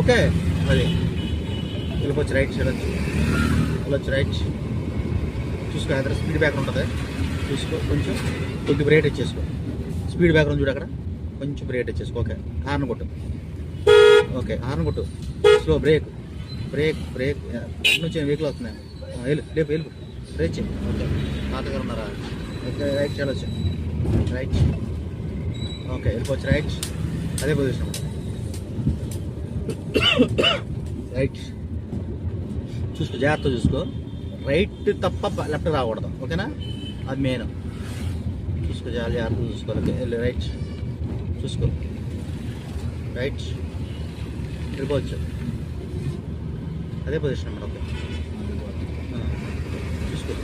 Okay. అది వెళ్ళిపోవచ్చు right side వచ్చి. వెళ్ళొచ్చు రైట్ చూసుకో అక్కడ స్పీడ్ బ్యాక్ ఉంటుంది. చూసుకో కొంచెం కొద్ది బ్రేట్ ఇచ్చేసుకో. స్పీడ్ బ్యాక్ ఉంది చూడు అక్కడ. కొంచెం బ్రేక్ ఇచ్చేసుకో ఓకే. హార్న్ కొట్టు. ఓకే హార్న్ కొట్టు. స్లో బ్రేక్ బ్రేక్ బ్రేక్ నుంచి వెహికల్ వస్తున్నాయి. వెళ్ళు లేపు వెళ్ళు. బ్రేక్ చెయ్యి ఓకే. తాతగారు ఉన్నారా? Okay right side right okay వెళ్ళిపోవచ్చు రైట్ అదే పొజిషన్ రైట్ చూసుకో జాగ్రత్త చూసుకో. రైట్ తప్ప లెఫ్ట్ రాకూడదు. ఓకేనా అది మెయిన్ చూసుకో చాలా జాగ్రత్త చూసుకో. రైట్ చూసుకో. రైట్ వెళ్ళిపోవచ్చు. అదే పొజిషన్ అన్నమాట ఓకే చూసుకో.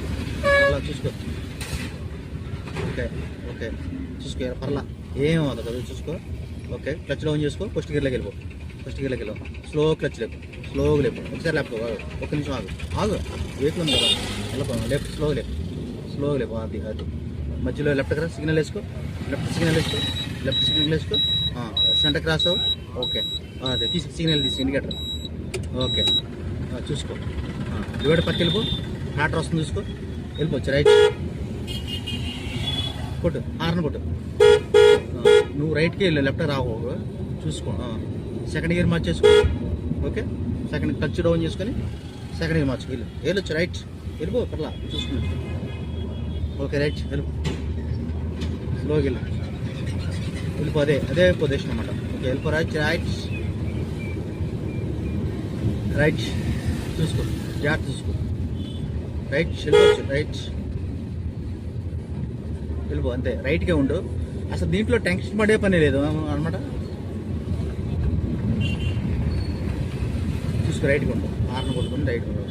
అలా చూసుకో. ఓకే ఓకే చూసుకో పర్లా. ఏం అవుతుంది కదా చూసుకో. ఓకే క్లచ్లో డౌన్ చేసుకో ఫస్ట్ గేర్లోకి వెళ్ళిపో. ఫస్ట్ గేర్లోకి వెళ్ళిపో స్లో క్లచ్ లేపు. స్లోగా లేపు. ఒకసారి లేపు. ఒక నిమిషం ఆగు. ఆగు. వెహికల్ ఉంది కదా వెళ్ళిపో. లేపు. స్లోగా లేపు. స్లోగా లేపు. అది అది మధ్యలో లెఫ్ట్ క్రాస్ సిగ్నల్ వేసుకో. లెఫ్ట్ సిగ్నల్ వేసుకో. లెఫ్ట్ సిగ్నల్ వేసుకో. Centre cross okay. అదే తీసి సిగ్నల్ తీసి ఇండికేటర్. ఓకే. చూసుకో. డివైడ్ పక్క వెళ్ళిపో. ట్రాక్టర్ వస్తుంది చూసుకో. వెళ్ళిపోవచ్చు రైట్. కొట్టు. హార్న్ కొట్టు. నువ్వు రైట్కి వెళ్ళు. లెఫ్ట్ రావు. చూసుకో. సెకండ్ ఇయర్ మార్చేసుకో ఓకే సెకండ్ టచ్ డౌన్ చేసుకొని సెకండ్ ఇయర్ మార్చుకో వెళ్ళు వెళ్ళొచ్చు రైట్ వెళ్ళిపో పర్లా చూసుకున్నా ఓకే రైట్ వెళ్ళిపో. స్లోకి వెళ్ళు. వెళ్ళిపో అదే అదే పొజిషన్ అనమాట ఓకే వెళ్ళిపో రైట్ రైట్ రైట్ చూసుకో. జాగ్రత్త చూసుకో. రైట్ వెళ్ళిపోవచ్చు రైట్ వెళ్ళిపో అంతే. రైట్గా ఉండు. అసలు దీంట్లో టెన్షన్ పడే పని లేదు అనమాట చూసుకో రైట్గా ఉండు హార్న్ కొట్టుకుని రైట్ ఉండు